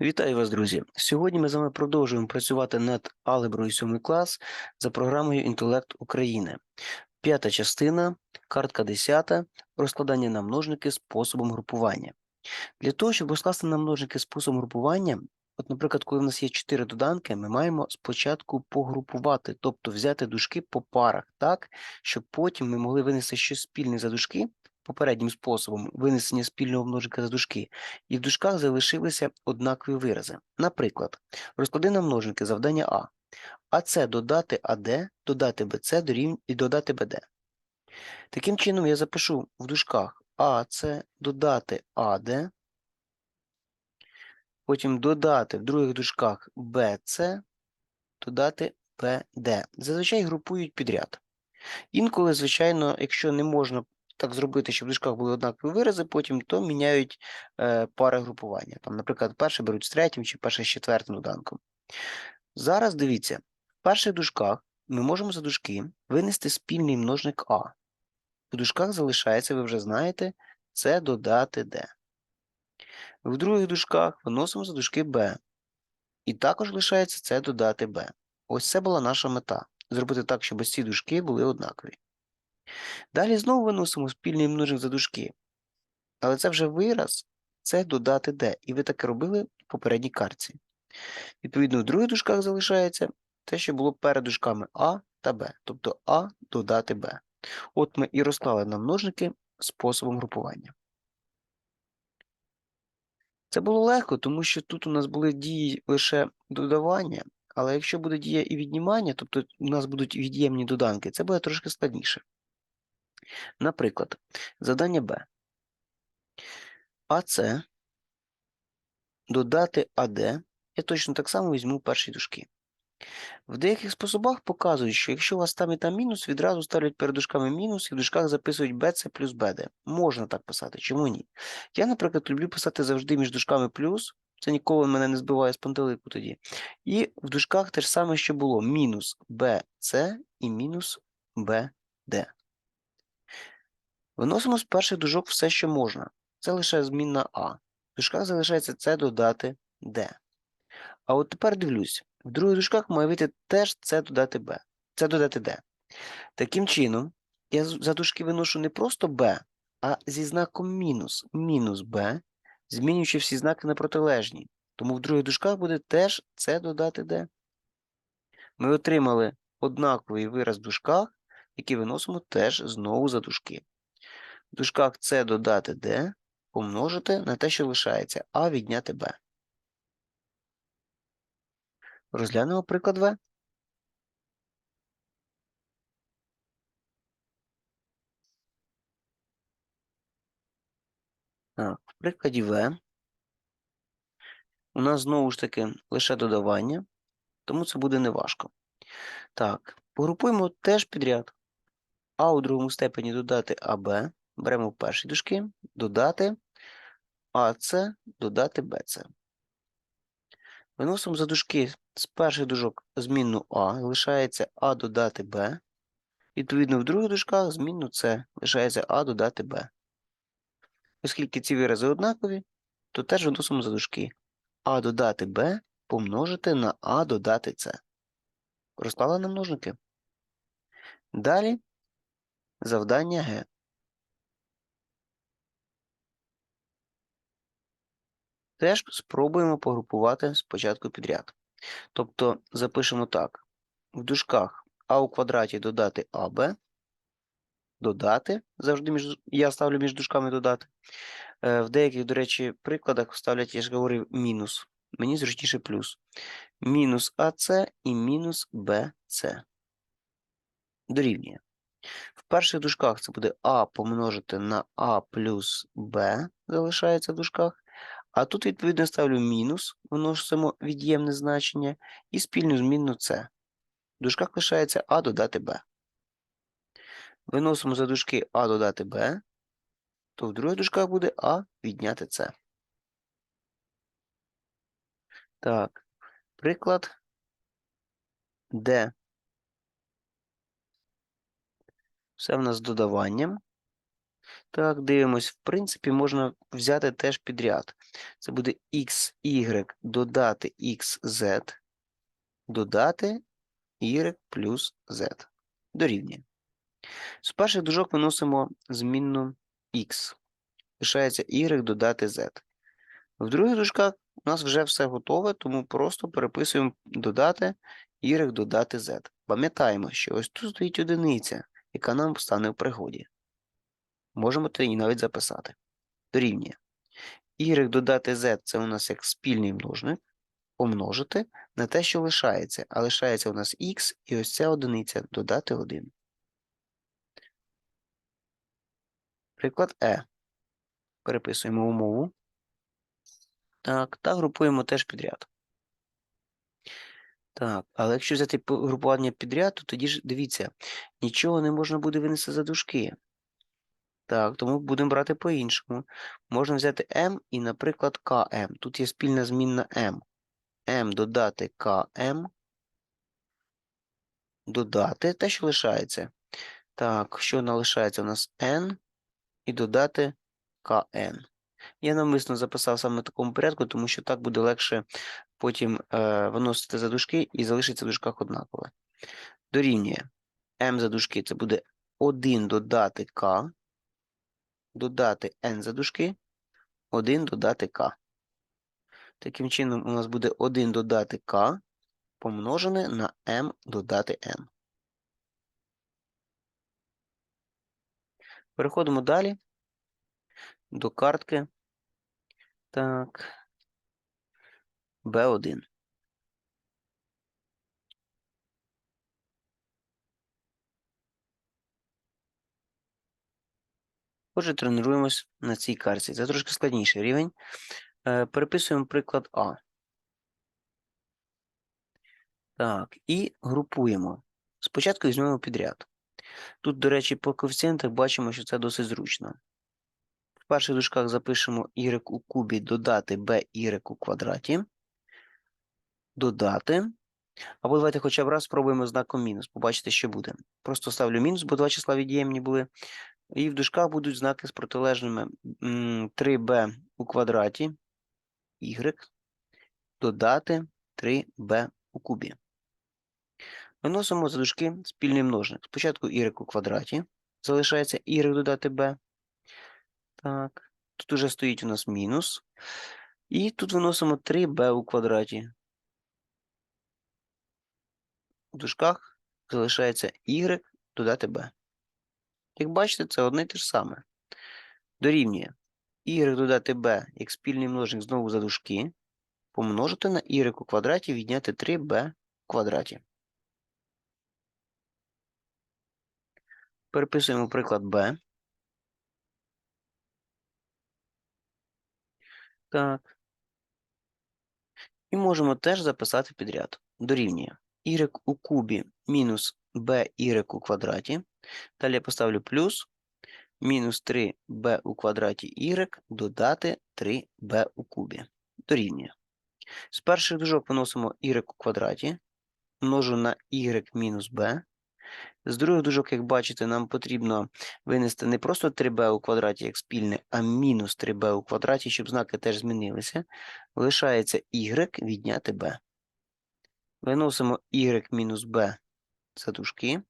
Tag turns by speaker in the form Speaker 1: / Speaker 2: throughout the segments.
Speaker 1: Вітаю вас, друзі! Сьогодні ми з вами продовжуємо працювати над алгеброю 7 клас за програмою Інтелект України. П'ята частина, картка 10, розкладання на множники способом групування. Для того, щоб розкласти на множники способом групування, от, наприклад, коли в нас є 4 доданки, ми маємо спочатку погрупувати, тобто взяти дужки по парах, так, щоб потім ми могли винести щось спільне за дужки, попереднім способом винесення спільного множника за дужки, і в дужках залишилися однакові вирази. Наприклад, розклади на множники завдання А. АС додати АД, додати БЦ і додати БД. Таким чином, я запишу в дужках АС додати АД, потім додати в других дужках БЦ, додати БД. Зазвичай групують підряд. Інколи, звичайно, якщо не можна так зробити, щоб в дужках були однакові вирази, потім то міняють е, пари групування. Там, наприклад, перше беруть з третім чи перше з четвертим доданком. Зараз дивіться, в перших дужках ми можемо за дужки винести спільний множник А. В дужках залишається, ви вже знаєте, це додати Д. В других дужках виносимо за дужки Б. І також лишається це додати Б. Ось це була наша мета. Зробити так, щоб ці дужки були однакові. Далі знову виносимо спільний множник за дужки. Але це вже вираз, це додати d. І ви таке робили в попередній картці. Відповідно, в других дужках залишається те, що було перед дужками А та Б, тобто А додати Б. От ми і розклали на множники способом групування. Це було легко, тому що тут у нас були дії лише додавання, але якщо буде дія і віднімання, тобто у нас будуть від'ємні доданки, це буде трошки складніше. Наприклад, завдання Б. АС додати АД. Я точно так само візьму перші дужки. В деяких способах показують, що якщо у вас там і там мінус, відразу ставлять перед дужками мінус і в дужках записують BC плюс BD. Можна так писати, чому ні? Я, наприклад, люблю писати завжди між дужками плюс, це ніколи мене не збиває з пантелику тоді. І в дужках те ж саме, що було: мінус BC і мінус BD. Виносимо з перших дужок все, що можна. Це лише змінна А. В дужках залишається С додати Д. А от тепер дивлюсь, в других дужках має вийти теж С додати Б. Це додати Д. Таким чином, я за дужки виношу не просто Б, а зі знаком мінус, мінус Б, змінюючи всі знаки на протилежні. Тому в других дужках буде теж С додати Д. Ми отримали однаковий вираз в дужках, який виносимо теж знову за дужки. В дужках С додати D помножити на те, що лишається, А відняти Б. Розглянемо приклад В. Так, в прикладі В у нас знову ж таки лише додавання, тому це буде неважко. Так, погрупуємо теж підряд. А у другому степені додати АБ. Беремо в перші дужки, додати АС, додати БЦ. Виносимо за дужки з перших дужок змінну А, лишається А додати Б. Відповідно, в других дужках змінну С, лишається А додати Б. Оскільки ці вирази однакові, то теж виносимо за дужки А додати Б помножити на А додати С. Розклали на множники. Далі завдання Г. Теж спробуємо погрупувати спочатку підряд. Тобто запишемо так: в дужках а у квадраті додати АБ, додати, завжди між, я ставлю між дужками додати. Е, В деяких, до речі, прикладах ставлять, я ж говорив, мінус. Мені зручніше плюс. Мінус АС і мінус БС. Дорівнює. В перших дужках це буде А помножити на А плюс Б, залишається в дужках. А тут, відповідно, ставлю мінус, виносимо від'ємне значення, і спільну змінну С. В дужках лишається А додати Б. Виносимо за дужки А додати Б, то в других дужках буде А відняти С. Так, приклад Д. Все в нас з додаванням. Так, дивимось. В принципі, можна взяти теж підряд. Це буде xy додати xz, додати y плюс z. Дорівнює. З перших дужок виносимо змінну x. Лишається y додати z. В других дужках у нас вже все готове, тому просто переписуємо додати y додати z. Пам'ятаємо, що ось тут стоїть одиниця, яка нам стане в пригоді. Можемо то її навіть записати. Дорівнює. Y додати z це у нас як спільний множник. Помножити на те, що лишається. А лишається у нас x, і ось ця одиниця додати 1. Приклад Е. Переписуємо умову. Так, та групуємо теж підряд. Так, але якщо взяти групування підряд, то тоді ж дивіться, нічого не можна буде винести за дужки. Так, тому будемо брати по-іншому. Можна взяти m і, наприклад, km. Тут є спільна змінна m. m додати km. Додати те, що лишається. Так, що лишається у нас n і додати kn. Я навмисно записав саме в такому порядку, тому що так буде легше потім е, виносити за дужки і залишиться в дужках однакове. Дорівнює m за дужки це буде 1 додати k, додати n за дужки, 1 додати k. Таким чином, у нас буде 1 додати k помножене на m додати n. Переходимо далі до картки. Так. B1. Отже, тренуємось на цій карті. Це трошки складніший рівень. Е, Переписуємо приклад А. Так, і групуємо. Спочатку візьмемо підряд. Тут, до речі, по коефіцієнтах бачимо, що це досить зручно. В перших дужках запишемо y у кубі додати by у квадраті. Додати. Або давайте хоча б раз спробуємо знаком мінус. Побачите, що буде. Просто ставлю мінус, бо два числа від'ємні були. І в дужках будуть знаки з протилежними 3b у квадраті y додати 3b у кубі. Виносимо за дужки спільний множник. Спочатку y у квадраті. Залишається y додати b. Так, тут уже стоїть у нас мінус. І тут виносимо 3b у квадраті. В дужках залишається y додати b. Як бачите, це одне і те ж саме. Дорівнює y додати b як спільний множник знову за дужки, помножити на y у квадраті відняти 3b в квадраті. Переписуємо приклад b. Так. І можемо теж записати підряд. Дорівнює y у кубі мінус by у квадраті. Далі я поставлю плюс мінус 3b у квадраті y додати 3b у кубі. Дорівнює. З перших дужок виносимо y у квадраті, множу на y мінус b. З других дужок, як бачите, нам потрібно винести не просто 3b у квадраті як спільне, а мінус 3b у квадраті, щоб знаки теж змінилися. Лишається y відняти b. Виносимо y мінус b за дужки.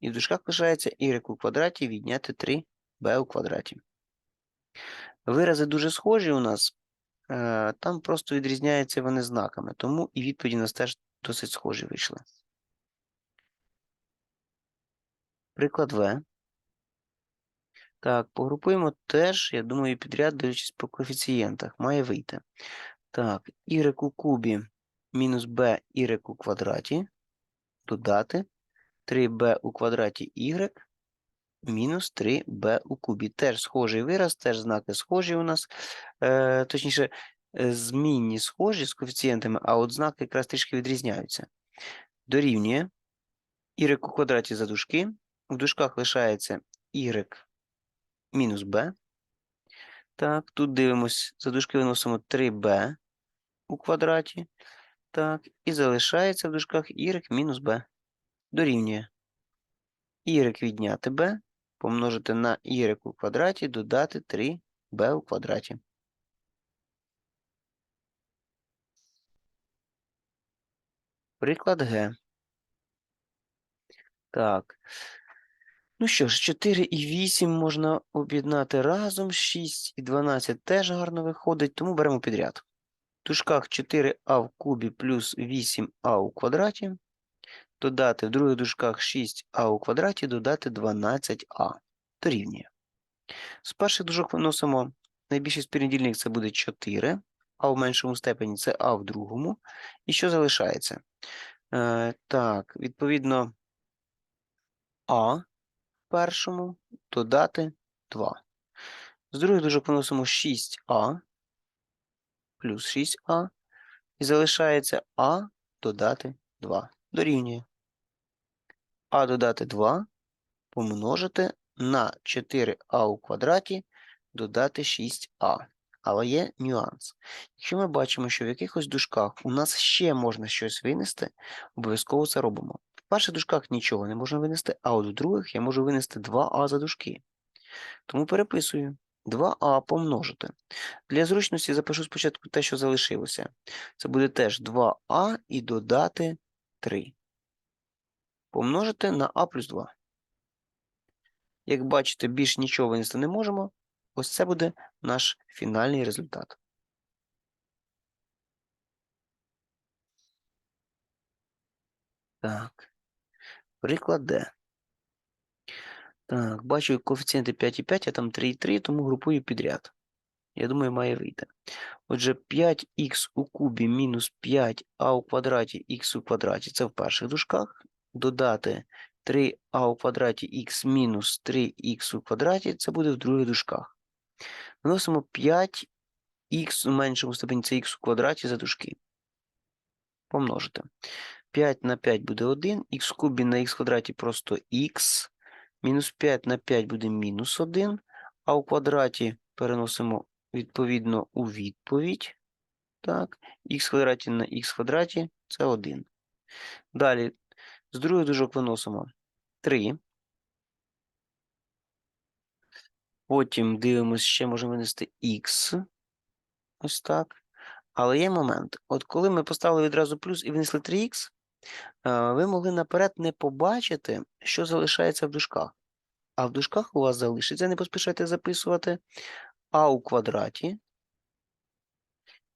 Speaker 1: І в дужках лишається y у квадраті відняти 3b у квадраті. Вирази дуже схожі у нас, е, там просто відрізняються вони знаками, тому і відповіді у нас теж досить схожі вийшли. Приклад В. Так, погрупуємо теж, я думаю, підряд, дивлячись по коефіцієнтах, має вийти. Так, y у кубі мінус b у квадраті додати 3b у квадраті y мінус 3b у кубі. Теж схожий вираз, теж знаки схожі у нас. Е, Точніше, е, змінні схожі з коефіцієнтами, а от знаки якраз трішки відрізняються. Дорівнює y у квадраті за дужки. В дужках лишається y мінус b. Так, тут дивимось, за дужки виносимо 3b у квадраті. Так, і залишається в дужках y мінус b. Дорівнює y відняти b помножити на y у квадраті, додати 3b у квадраті. Приклад Г. Так. Ну що ж, 4 і 8 можна об'єднати разом, 6 і 12 теж гарно виходить, тому беремо підряд. Дужках 4а в кубі плюс 8а у квадраті. Додати в других дужках 6а у квадраті, додати 12а. Дорівнює. З перших дужок виносимо найбільший співнедільник це буде 4, а в меншому степені це а в другому. І що залишається? Е, так, відповідно, а в першому додати 2. З других дужок виносимо 6а плюс 6а. І залишається а додати 2. Дорівнює. а додати 2 помножити на 4а у квадраті додати 6а. Але є нюанс. Якщо ми бачимо, що в якихось дужках у нас ще можна щось винести, обов'язково це робимо. В перших дужках нічого не можна винести, а от в других я можу винести 2а за дужки. Тому переписую 2а помножити. Для зручності запишу спочатку те, що залишилося. Це буде теж 2а і додати 3. Помножити на а плюс 2. Як бачите, більш нічого винести не можемо. Ось це буде наш фінальний результат. Так. Приклад Д. Так, бачу коефіцієнти 5,5, а там 3,3, тому групую підряд. Я думаю, має вийти. Отже, 5х у кубі мінус 5а у квадраті х у квадраті це в перших дужках. Додати 3а у квадраті х мінус 3х у квадраті це буде в других дужках. Виносимо 5х у меншому степені це х у квадраті за дужки. Помножити. 5 на 5 буде 1, х в кубі на х квадраті просто х. Мінус 5 на 5 буде мінус 1, а у квадраті переносимо відповідно у відповідь. Так, х квадраті на х квадраті це 1. Далі, з других дужок виносимо 3. Потім дивимося, ще можемо винести х. Ось так. Але є момент. От коли ми поставили відразу плюс і винесли 3х, ви могли наперед не побачити, що залишається в дужках. А в дужках у вас залишиться, не поспішайте записувати, а у квадраті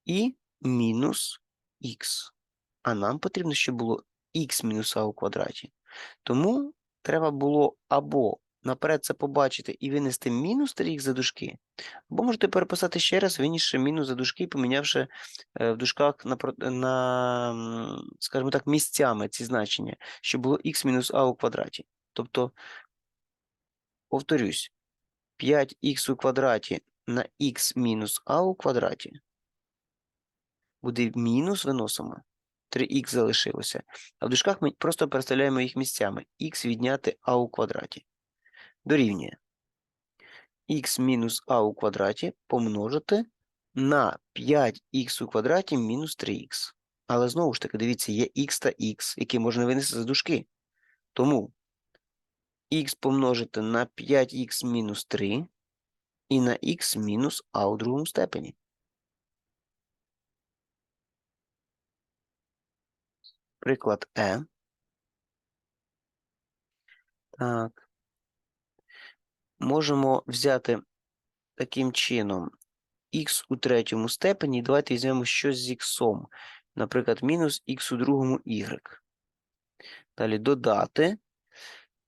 Speaker 1: і мінус х. А нам потрібно, щоб було х мінус а у квадраті. Тому треба було або наперед це побачити і винести мінус 3х за дужки, або можете переписати ще раз, винісши мінус за дужки, помінявши е, в дужках на, на, скажімо так, місцями ці значення, щоб було х мінус а у квадраті. Тобто, повторюсь, 5х у квадраті на х мінус а у квадраті буде мінус виносимо. 3х залишилося. А в дужках ми просто переставляємо їх місцями. х відняти а у квадраті. Дорівнює х мінус а у квадраті помножити на 5х у квадраті мінус 3х. Але знову ж таки, дивіться, є х та х, які можна винести за дужки. Тому х помножити на 5х мінус 3 і на х мінус а у другому степені. Приклад Е. Так. Можемо взяти таким чином х у третьому степені. Давайте візьмемо щось з х. Наприклад, мінус х у другому y. Далі додати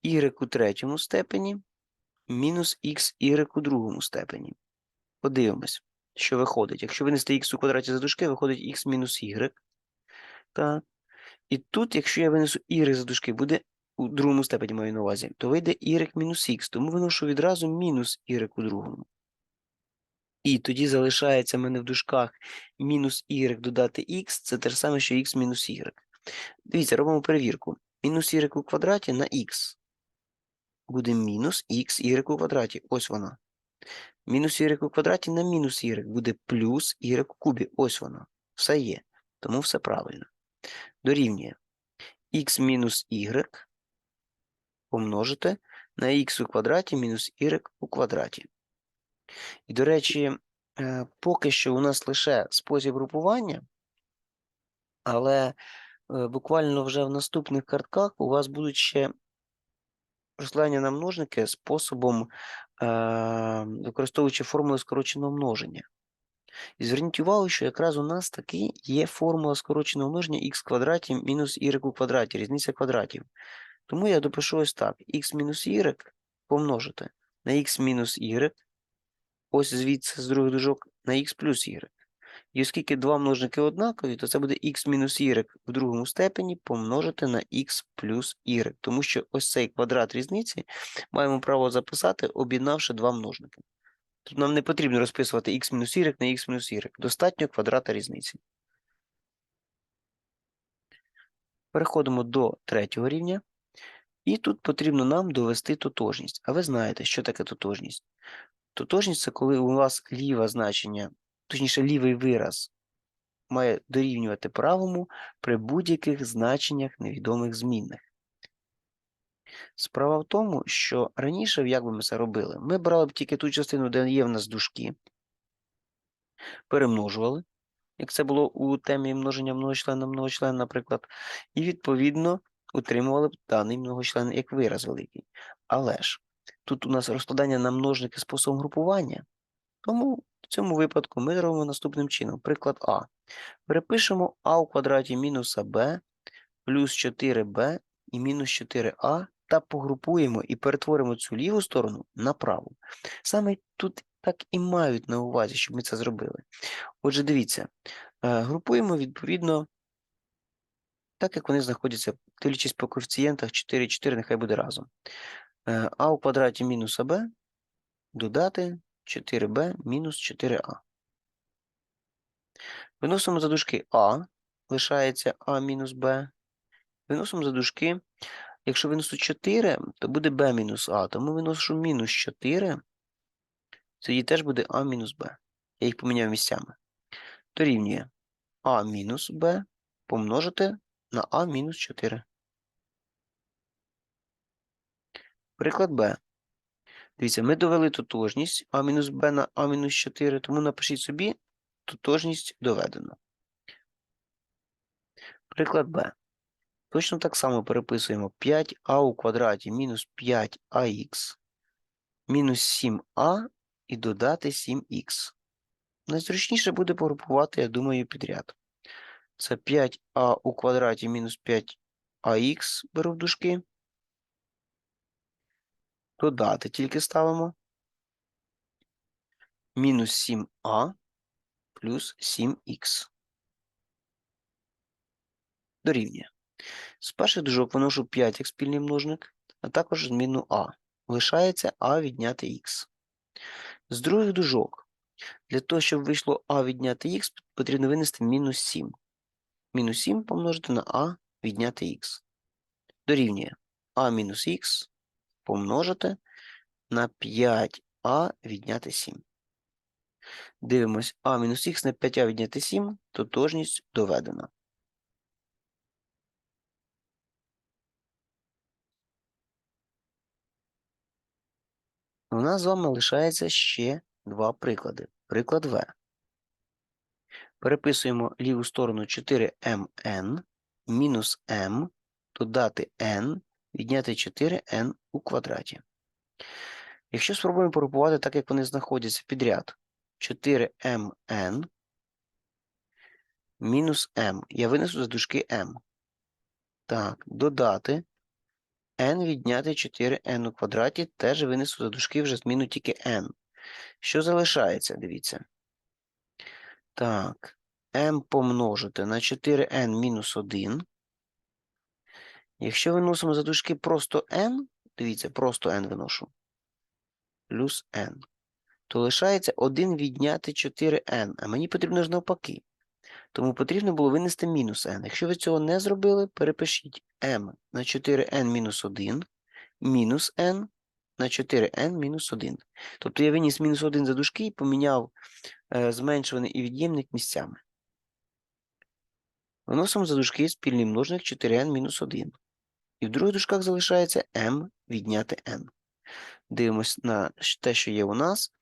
Speaker 1: y у третьому степені мінус xy у другому степені. Подивимось, що виходить. Якщо винести х у квадраті за дужки, виходить х мінус y. Так. І тут, якщо я винесу y за дужки, буде у другому степені маю на увазі, то вийде y мінус х, тому виношу відразу мінус y у другому. І тоді залишається в мене в дужках мінус y додати х, це те ж саме, що х мінус y. Дивіться, робимо перевірку. Мінус y у квадраті на х буде мінус xy у квадраті. Ось вона. Мінус y у квадраті на мінус y буде плюс y у кубі. Ось вона. Все є. Тому все правильно. Дорівнює x мінус y помножити на х у квадраті мінус y у квадраті. І, до речі, е, поки що у нас лише спосіб групування, але е, буквально вже в наступних картках у вас будуть ще розкладання на множники способом, е, використовуючи формули скороченого множення. І зверніть увагу, що якраз у нас таки є формула скороченого множення х квадраті мінус y у квадраті, різниця квадратів. Тому я допишу ось так: х мінус y помножити на х мінус y, ось звідси з других дужок, на х плюс y. І оскільки два множники однакові, то це буде х мінус y в другому степені помножити на х плюс y. Тому що ось цей квадрат різниці маємо право записати, об'єднавши два множники. Тут нам не потрібно розписувати х мінус y на х мінус y. Достатньо квадрата різниці. Переходимо до третього рівня. І тут потрібно нам довести тотожність. А ви знаєте, що таке тотожність? Тотожність це коли у вас ліве значення, точніше, лівий вираз має дорівнювати правому при будь-яких значеннях невідомих змінних. Справа в тому, що раніше, як би ми це робили, ми брали б тільки ту частину, де є в нас дужки, перемножували, як це було у темі множення многочлен на многочлен, наприклад, і відповідно утримували б даний многочлен як вираз великий. Але ж тут у нас розкладання на множники способом групування, тому в цьому випадку ми робимо наступним чином. Приклад А. Перепишемо а у квадраті мінус АБ плюс 4b і мінус 4а та погрупуємо і перетворимо цю ліву сторону на праву. Саме тут так і мають на увазі, щоб ми це зробили. Отже, дивіться, е, групуємо відповідно так, як вони знаходяться, дивлячись по коефіцієнтах 4, 4, нехай буде разом. Е, А у квадраті мінус АБ додати 4b мінус 4а. Виносимо за дужки А, лишається А мінус Б. Виносимо за дужки. Якщо винесу 4, то буде b мінус А, тому виношу мінус 4, тоді теж буде А мінус Б. Я їх поміняв місцями. Дорівнює А мінус Б помножити на А мінус 4. Приклад Б. Дивіться, ми довели тотожність А мінус Б на А мінус 4, тому напишіть собі тотожність доведено. Приклад Б. Точно так само переписуємо 5а у квадраті мінус 5ах мінус 7а і додати 7х. Найзручніше буде погрупувати, я думаю, підряд. Це 5а у квадраті мінус 5ах беру в дужки. Додати тільки ставимо. Мінус 7а плюс 7х. Дорівнює. З перших дужок виношу 5 як спільний множник, а також змінну а. Лишається а відняти х. З других дужок, для того, щоб вийшло а відняти х, потрібно винести мінус 7. Мінус 7 помножити на а відняти х. Дорівнює а мінус х помножити на 5а відняти 7. Дивимось а мінус х на 5а відняти 7, тотожність доведена. У нас з вами лишається ще два приклади. Приклад В. Переписуємо ліву сторону 4mn мінус m, додати n, відняти 4n у квадраті. Якщо спробуємо порахувати так, як вони знаходяться підряд, 4mn мінус m. Я винесу за дужки m. Так, додати n відняти 4n у квадраті теж винесу за дужки вже зміну тільки n. Що залишається? Дивіться. Так, m помножити на 4n мінус 1. Якщо виносимо за дужки просто n, дивіться, просто n виношу, плюс n, то лишається 1 відняти 4n, а мені потрібно ж навпаки. Тому потрібно було винести мінус n. Якщо ви цього не зробили, перепишіть m на 4n мінус 1 мінус n на 4n мінус 1. Тобто я виніс мінус 1 за дужки і поміняв е, зменшуваний і від'ємник місцями. Виносимо за дужки спільний множник 4n мінус 1. І в других дужках залишається m відняти n. Дивимось на те, що є у нас.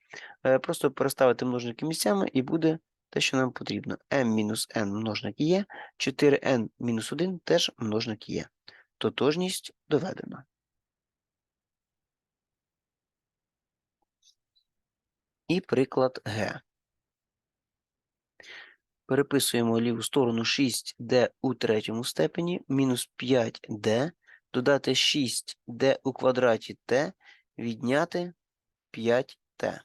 Speaker 1: Е, Просто переставити множники місцями і буде те, що нам потрібно. m-n множник є, 4n мінус 1 теж множник є. Тотожність доведена. І приклад Г. Переписуємо ліву сторону 6d у третьому степені мінус 5d, додати 6d у квадраті t, відняти 5t.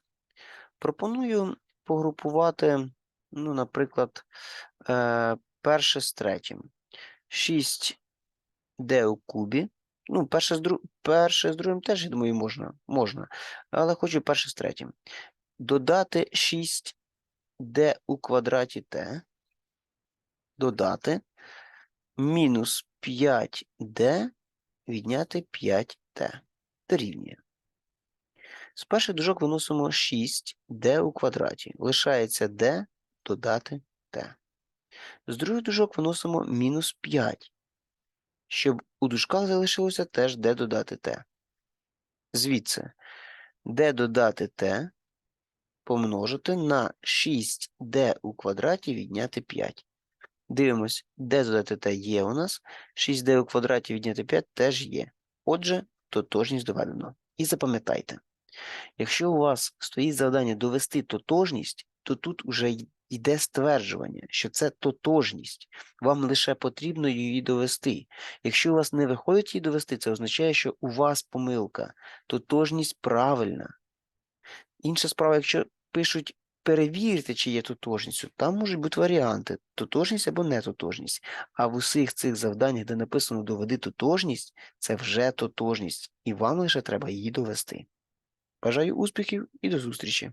Speaker 1: Пропоную погрупувати, ну, наприклад, е, перше з третім. 6d у кубі. Ну, перше з, дру... перше з другим теж, я думаю, можна, можна. Але хочу перше з третім. Додати 6d у квадраті t. Додати мінус 5d відняти 5t. Дорівнює. З перших дужок виносимо 6d у квадраті. Лишається d додати t. З других дужок виносимо мінус 5, щоб у дужках залишилося теж d додати t. Звідси d додати t помножити на 6d у квадраті відняти 5. Дивимось, d додати t є у нас, 6d у квадраті відняти 5 теж є. Отже, тотожність доведено. І запам'ятайте, якщо у вас стоїть завдання довести тотожність, то тут вже йде стверджування, що це тотожність. Вам лише потрібно її довести. Якщо у вас не виходить її довести, це означає, що у вас помилка. Тотожність правильна. Інша справа, якщо пишуть перевірте, чи є тотожністю. там можуть бути варіанти тотожність або нетотожність. А в усіх цих завданнях, де написано доведи тотожність, це вже тотожність, і вам лише треба її довести. Бажаю успіхів і до зустрічі!